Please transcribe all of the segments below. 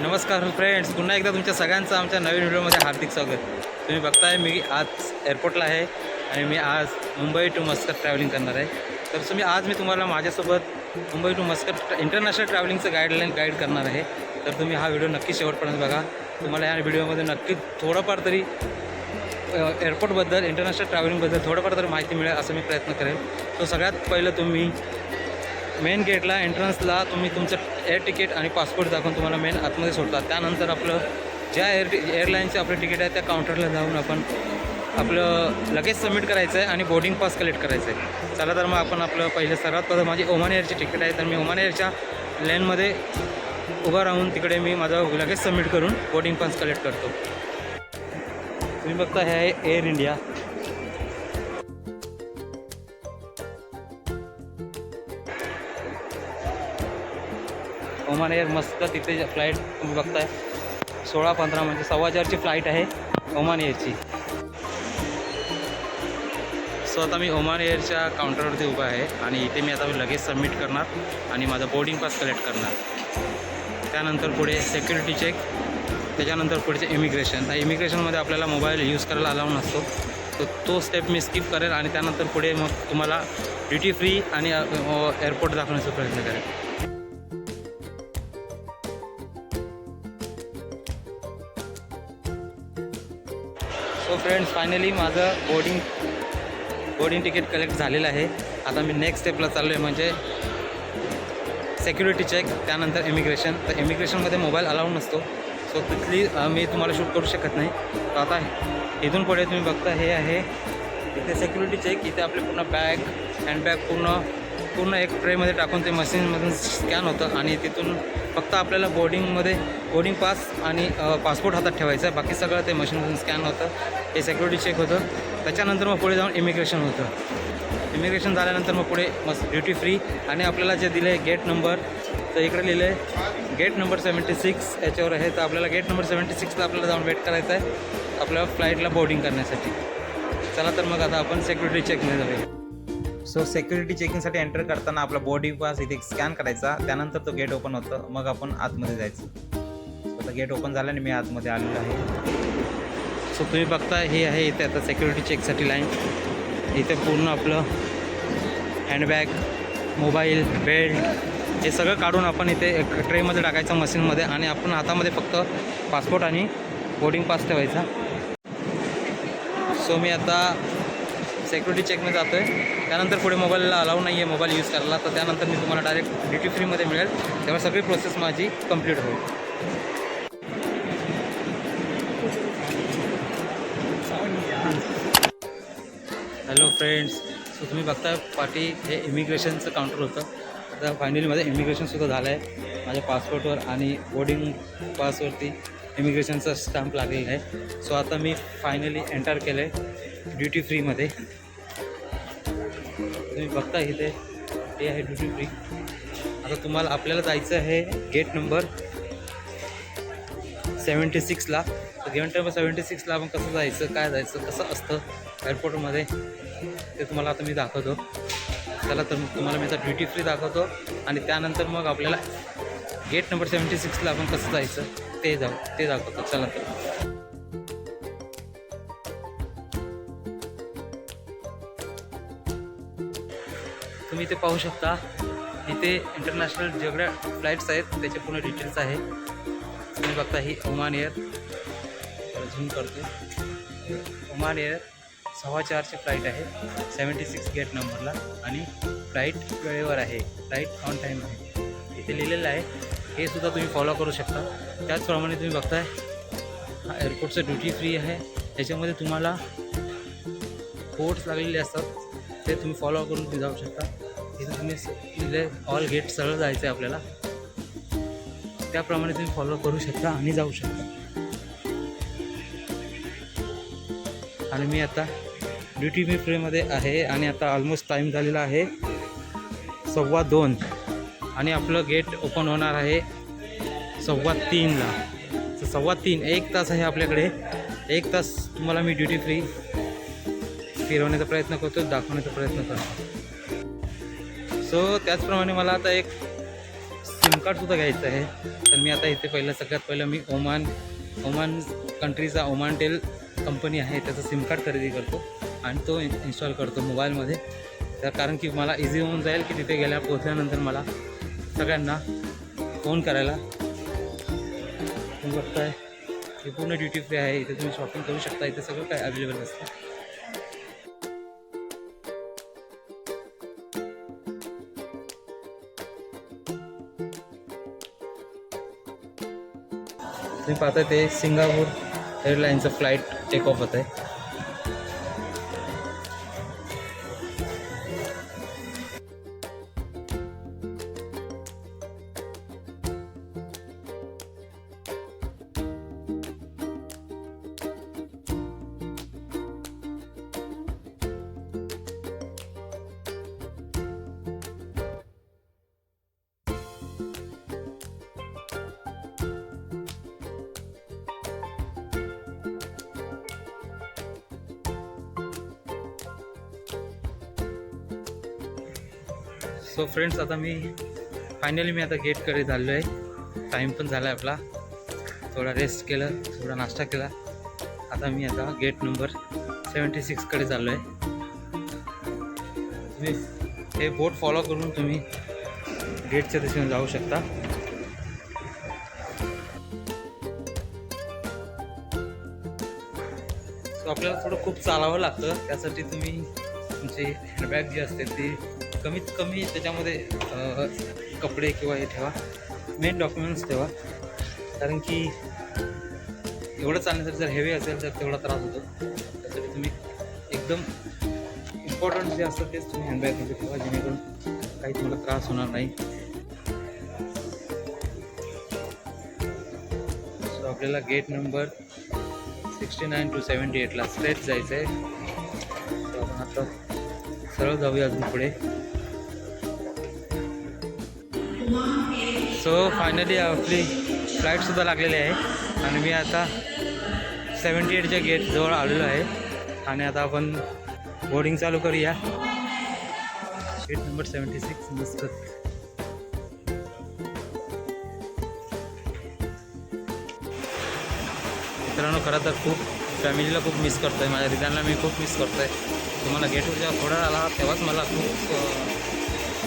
नमस्कार फ्रेंड्स पुन्हा एकदा तुमच्या सगळ्यांचं आमच्या नवीन व्हिडिओमध्ये हार्दिक स्वागत. तुम्ही बघताय मी आज एअरपोर्टला आहे आणि मी आज मुंबई टू मस्कत ट्रॅव्हलिंग करणार आहे. तर तुम्ही आज मी तुम्हाला माझ्यासोबत मुंबई टू मस्कत इंटरनॅशनल ट्रॅव्हलिंगचं गाईडलाईन गाईड करणार आहे. तर तुम्ही हा व्हिडिओ नक्की शेवटपर्यंत बघा. तुम्हाला या व्हिडिओमध्ये नक्की थोडंफार तरी एअरपोर्टबद्दल इंटरनॅशनल ट्रॅव्हलिंगबद्दल थोडंफार तरी माहिती मिळेल असं मी प्रयत्न करेन. तो सगळ्यात पहिलं तुम्ही मेन गेटला एंट्रन्सला तुम्ही तुमचं एअर तिकीट आणि पासपोर्ट दाखवून तुम्हाला मेन आतमध्ये सोडतात. त्यानंतर आपलं ज्या एअर एअरलाईनचे आपलं तिकीट आहे त्या काउंटरला जाऊन आपण आपलं लगेच सबमिट करायचं आहे आणि बोर्डिंग पास कलेक्ट करायचं आहे चला तर मग आपण आपलं पहिलं सर्वात पहिलं माझी ओमान एअरची तिकीट आहे. तर मी ओमान एअरच्या लेनमध्ये उभा राहून तिकडे मी माझं लगेच सबमिट करून बोर्डिंग पास कलेक्ट करतो. तुम्ही बघता हे आहे एअर इंडिया ओमान एअर मस्त तिथे फ्लाईट तुम्ही बघताय. सोळा पंधरा म्हणजे सव्वा हजारची फ्लाईट आहे ओमान एअरची सो आता मी ओमान एअरच्या काउंटरवरती उभा आहे आणि इथे मी आता मी लगेच सबमिट करणार आणि माझा बोर्डिंग पास कलेक्ट करणार. त्यानंतर पुढे सेक्युरिटी चेक त्याच्यानंतर पुढचे इमिग्रेशन इमिग्रेशनमध्ये आपल्याला मोबाईल यूज करायला अलाव नसतो. तर तो स्टेप मी स्किप करेल आणि त्यानंतर पुढे मग तुम्हाला ड्युटी फ्री आणि एअरपोर्ट दाखवण्याचा प्रयत्न करेल. फ्रेंड्स फायनली माझं बोर्डिंग बोर्डिंग तिकीट कलेक्ट झालेलं आहे. आता मी नेक्स्ट स्टेपला चाललो आहे म्हणजे सेक्युरिटी चेक त्यानंतर इमिग्रेशन तर इमिग्रेशनमध्ये मोबाईल अलाउड नसतो. सो तिथली मी तुम्हाला शूट करू शकत नाही. तर आता इथून पुढे तुम्ही बघता हे आहे इथे सेक्युरिटी चेक इथे आपले पूर्ण बॅग हँडबॅग पूर्ण पूर्ण एक ट्रेमध्ये टाकून ते मशीनमधून स्कॅन होतं आणि तिथून फक्त आपल्याला बोर्डिंगमध्ये बोर्डिंग पास आणि पासपोर्ट हातात ठेवायचं आहे. बाकी सगळं ते मशीनमधून स्कॅन होतं. हे सेक्युरिटी चेक होतं. त्याच्यानंतर मग पुढे जाऊन इमिग्रेशन होतं. इमिग्रेशन झाल्यानंतर मग पुढे मस्त ड्युटी फ्री आणि आपल्याला जे दिले गेट नंबर तर इकडे लिहिलं आहे गेट नंबर सेवन्टी सिक्स याच्यावर आहे तर आपल्याला गेट नंबर सेवन्टी सिक्सला आपल्याला जाऊन वेट करायचं आहे. आपल्या फ्लाईटला बोर्डिंग करण्यासाठी. चला तर मग आता आपण सेक्युरिटी चेकमध्ये जाऊया. सो सेक्युरिटी चेकिंगसाठी एंटर करताना आपला बोर्डिंग पास इथे स्कॅन करायचा. त्यानंतर तो गेट ओपन होतं. मग आपण आतमध्ये जायचं. आता गेट ओपन झाल्याने मी आतमध्ये आलेलो आहे. सो तुम्ही बघता हे आहे इथे आता सेक्युरिटी चेकसाठी लाईन इथे पूर्ण आपलं हँडबॅग मोबाईल बेल्ट हे सगळं काढून आपण इथे ट्रेमध्ये टाकायचं मशीनमध्ये आणि आपण हातामध्ये फक्त पासपोर्ट आणि बोर्डिंग पास ठेवायचा. सो मी आता सेक्युरिटी चेकमध्ये जातो आहे त्यानंतर पुढे मोबाईलला अलाव नाही आहे मोबाईल यूज करायला. तर त्यानंतर मी तुम्हाला डायरेक्ट ड्युटी फ्रीमध्ये मिळेल. त्यामुळे सगळी प्रोसेस माझी कंप्लीट होईल. हॅलो फ्रेंड्स सो तुम्ही बघता पाठी हे इमिग्रेशनचं काउंटर होतं. आता फायनली माझं इमिग्रेशनसुद्धा झालं आहे माझ्या पासपोर्टवर आणि बोर्डिंग पासवरती इमिग्रेशनचा स्टॅम्प लागलेला आहे. सो आता मी फायनली एंटर केलं आहे ड्युटी फ्रीमध्ये तुम्ही बघता इथे. हे आहे ड्युटी फ्री आता तुम्हाला आपल्याला जायचं आहे गेट नंबर सेवन्टी सिक्सला तर गेट नंबर सेवन्टी सिक्सला आपण कसं जायचं काय जायचं कसं असतं एअरपोर्टमध्ये ते तुम्हाला आता मी दाखवतो. चला तर मग तुम्हाला मी आता ड्युटी फ्री दाखवतो. आणि त्यानंतर मग आपल्याला गेट नंबर सेवन्टी सिक्सला आपण कसं जायचं ते जाऊ ते दाखवतो. चला तर तुम्ही इथे पाहू शकता इथे इंटरनॅशनल जेवढ्या फ्लाईट्स आहेत त्याचे पूर्ण डिटेल्स आहे. तुम्ही बघता ही ओमान एअर झूम करतो. ओमान एअर सव्वा चारची फ्लाईट आहे सेवन्टी सिक्स गेट नंबरला आणि फ्लाईट वेळेवर आहे फ्लाईट ऑन टाईम आहे. इथे लिहिलेलं आहे हे सुद्धा तुम्ही फॉलो करू शकता. त्याचप्रमाणे तुम्ही बघताय हा एअरपोर्टचं ड्युटी फ्री आहे. त्याच्यामध्ये तुम्हाला कोट्स लागलेले असतात. ते तुम्ही फॉलो करून तुम्ही जाऊ शकता. इथे तुम्ही तिथे ऑल गेट सरळ जायचं आहे आपल्याला. त्याप्रमाणे तुम्ही फॉलो करू शकता आणि जाऊ शकता. आणि मी आता ड्युटी मी फ्रीमध्ये आहे आणि आता ऑलमोस्ट टाईम झालेला आहे सव्वा दोन. आणि आपलं गेट ओपन होणार आहे सव्वा तीनला. सव्वा तीन एक तास आहे आपल्याकडे. एक तास तुम्हाला मी ड्युटी फ्री फिरवण्याचा प्रयत्न करतो दाखवण्याचा प्रयत्न करतो सो त्याचप्रमाणे मला आता एक सिम कार्डसुद्धा घ्यायचं आहे. तर मी आता इथे पहिलं सगळ्यात पहिलं मी ओमान ओमान कंट्रीचा ओमान टेल कंपनी आहे त्याचं सिम कार्ड खरेदी करतो आणि तो इन्स्टॉल करतो मोबाईलमध्ये. तर कारण की मला इझी होऊन जाईल की तिथे गेल्या पोहोचल्यानंतर मला सगळ्यांना फोन करायला. तुम्ही बघताय हे पूर्ण ड्युटी फ्री आहे इथे तुम्ही शॉपिंग करू शकता इथे सगळं काय अवेलेबल असतं तुम्ही पाहता ते सिंगापूर एअरलाईनचं फ्लाईट टेक ऑफ होत आहे सो फ्रेंड्स आता मी फायनली मी आता गेटकडे झालो आहे टाईम पण झाला आहे आपला. थोडा रेस्ट केलं थोडा नाश्ता केला. आता मी आता गेट नंबर सेवन्टी सिक्सकडे चाललो आहे तुम्ही हे बोट फॉलो करून तुम्ही गेटच्या दिशेने जाऊ शकता. सो आपल्याला थोडं खूप चालावं लागतं. त्यासाठी तुम्ही तुमची हँडबॅग जी असते ती कमीत कमी त्याच्यामध्ये कपडे किंवा हे ठेवा. मेन डॉक्युमेंट्स ठेवा. कारण की एवढं चालण्यासाठी जर हेवी असेल तर तेवढा त्रास होतो. त्यासाठी तुम्ही एकदम इम्पॉर्टंट जे असतं तेच तुम्ही हँडबॅगमध्ये ठेवा जेणेकरून काही तुम्हाला त्रास होणार नाही. सो आपल्याला gate number sixty nine to seventy एटला स्ट्रेट जायचं आहे आपण आता सरळ जाऊया अजून पुढे. सो फायनली आपली फ्लाईटसुद्धा लागलेली आहे. आणि मी आता सेवन्टी एटच्या गेटजवळ आलेलो आहे. आणि आता आपण बोर्डिंग चालू करूया. गेट नंबर सेवन्टी सिक्स मस्त. मित्रांनो खरं तर खूप फॅमिलीला खूप मिस करतो आहे माझ्या रिदानला मी खूप मिस करतो आहे तुम्हाला गेटवर जेव्हा थोडा आला तेव्हाच मला खूप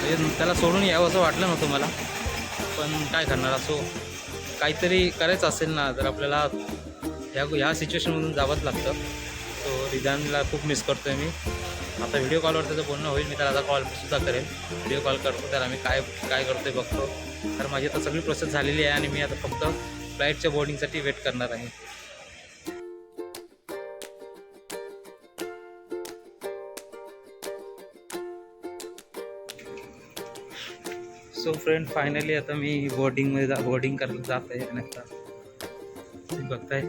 म्हणजे त्याला सोडून यावं असं वाटलं नव्हतं मला. पण काय करणार असो काहीतरी करायचं असेल ना तर आपल्याला ह्या ह्या सिच्युएशनमधून जावंच लागतं. सो रिझानला खूप मिस करतो आहे मी. आता व्हिडिओ कॉलवर त्याचं बोलणं होईल मी त्याला आता कॉलसुद्धा करेल. व्हिडिओ कॉल करतो त्याला मी काय काय करतो आहे बघतो. तर माझी आता सगळी प्रोसेस झालेली आहे आणि मी आता फक्त फ्लाईटच्या बोर्डिंगसाठी वेट करणार आहे. सो फ्रेंड फायनली आता मी बोर्डिंगमध्ये जा बोर्डिंग करायला जात आहे नक्का बघताय.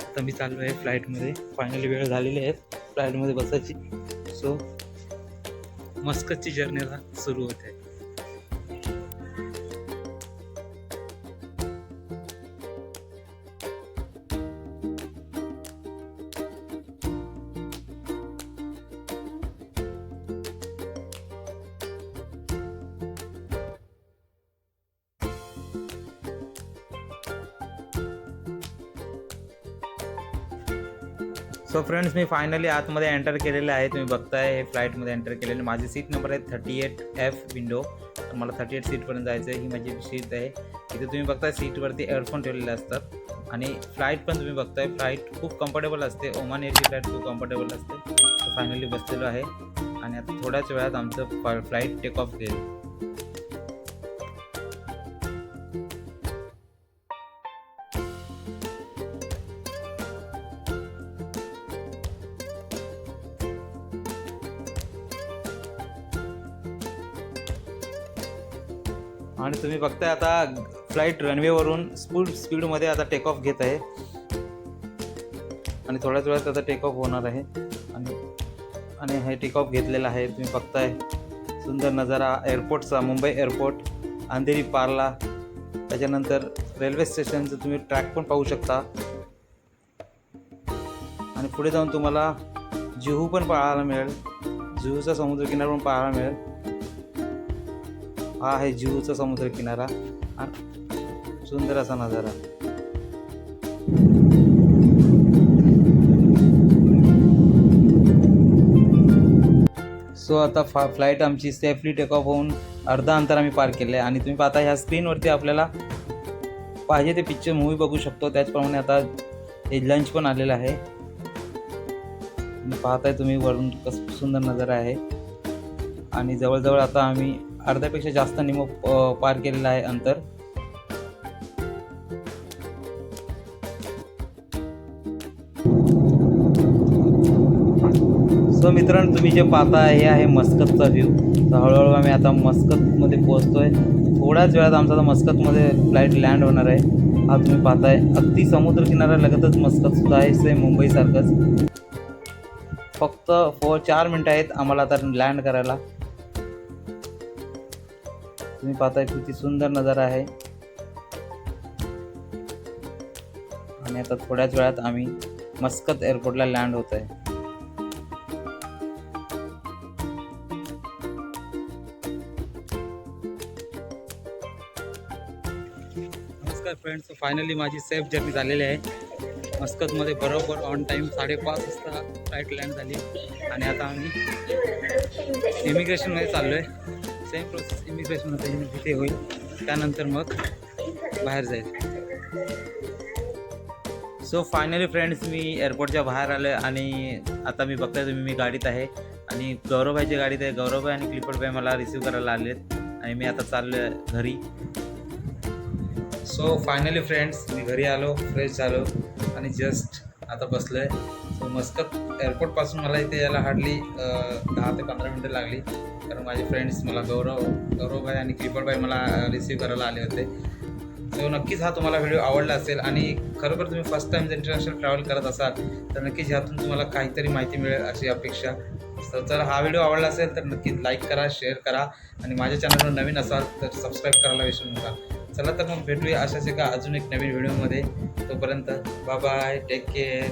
आता मी चाललो आहे फ्लाईटमध्ये फायनली वेळ झालेली आहे फ्लाईटमध्ये बसायची. सो मस्कतची जर्नीला सुरू होते. सो फ्रेंड्स मी फायनली आतमध्ये एंटर केलेलं आहे. तुम्ही बघताय हे फ्लाईटमध्ये एंटर केलेलं माझी सीट नंबर आहे थर्टी एट एफ विंडो तर मला थर्टी एट सीटपर्यंत जायचं आहे ही माझी सीट आहे. इथे तुम्ही बघताय सीटवरती एअरफोन ठेवलेले असतात. आणि फ्लाईट पण तुम्ही बघताय. फ्लाईट खूप कम्फर्टेबल असते. ओमान एअरची फ्लाईट खूप कम्फर्टेबल असते. फायनली बसलेलो आहे. आणि आता थोड्याच वेळात आमचं फ्लाईट टेक ऑफ घेईल आणि तुम्ही बघताय आता फ्लाईट रनवेवरून स्पीड स्पीडमध्ये आता टेक ऑफ घेत आहे. आणि थोड्याच वेळात आता टेक ऑफ होणार आहे. आणि आणि हे टेक ऑफ घेतलेलं आहे. तुम्ही बघताय सुंदर नजारा एअरपोर्टचा मुंबई एअरपोर्ट अंधेरी पार्ला. त्याच्यानंतर रेल्वे स्टेशनचं तुम्ही ट्रॅक पण पाहू शकता. आणि पुढे जाऊन तुम्हाला जुहू पण पाहायला मिळेल. जुहूचा समुद्रकिनारा पण पाहायला मिळेल. हा आहे जुहूचा समुद्र किनारा आणि सुंदर असा नजारा. सो आता फा फ्लाईट आमची सेफली टेक ऑफ होऊन अर्धा अंतर आम्ही पार केलं आहे आणि तुम्ही पाहता ह्या स्क्रीनवरती आपल्याला पाहिजे ते पिक्चर मूवी बघू शकतो. त्याचप्रमाणे आता हे लंच पण आलेलं आहे. पाहताय तुम्ही वरून कसं सुंदर नजारा आहे. आणि जवळजवळ आता आम्ही अर्ध्यापेक्षा जास्त निम पार केलेलं आहे अंतर. सो मित्रांनो तुम्ही जे पाहता हे आहे मस्कतचा व्ह्यू तर हळूहळू आम्ही आता मस्कतमध्ये पोहोचतोय. थोड्याच वेळात आमचा आता मस्कतमध्ये फ्लाईट लँड होणार आहे. हा तुम्ही पाहताय. अगदी समुद्र किनारा लगतच मस्कतसुद्धा आहे सेम मुंबईसारखंच. फक्त फोर चार मिनटं आहेत आम्हाला आता लँड करायला. तुम्ही पाहताय किती सुंदर नजारा आहे. आणि आता थोड्याच वेळात आम्ही मस्कत एअरपोर्टला लँड होत आहे. नमस्कार फ्रेंड्स फायनली माझी सेफ जर्नी झालेली आहे. मस्कतमध्ये बरोबर ऑन टाईम साडेपाच वाजता फ्लाईट लँड झाली. आणि आता आम्ही इमिग्रेशनमध्ये चाललो आहे सेम प्रोसेस इमिग्रेशनमध्ये तिथे होईल. त्यानंतर मग बाहेर जाईल सो फायनली फ्रेंड्स मी एअरपोर्टच्या बाहेर आलो आणि आता मी बघताय तुम्ही मी गाडीत आहे. आणि गौरवभाईच्या गाडीत आहे. गौरवभाई आणि क्लिपटभाई मला रिसीव करायला आलेत. आणि मी आता चाललो आहे घरी. सो फायनली फ्रेंड्स मी घरी आलो फ्रेश झालो आणि जस्ट आता बसलो आहे सो मस्कत एअरपोर्टपासून मला इथे यायला हार्डली दहा ते पंधरा मिनटं लागली. कारण माझे फ्रेंड्स मला गौरव गौरवभाई आणि क्रिपटभाई मला रिसीव करायला आले होते. सो नक्कीच हा तुम्हाला व्हिडिओ आवडला असेल आणि खरोखर तुम्ही फर्स्ट टाईम इंटरनॅशनल ट्रॅव्हल करत असाल तर नक्कीच ह्यातून तुम्हाला काहीतरी माहिती मिळेल अशी अपेक्षा. तर जर हा व्हिडिओ आवडला असेल तर नक्कीच लाईक करा शेअर करा आणि माझ्या चॅनलवर नवीन असाल तर सबस्क्राईब करायला विसरू नका. चला तर मग भेटूया अशाच एका अजून एक नवीन व्हिडिओमध्ये तोपर्यंत बाय बाय टेक केअर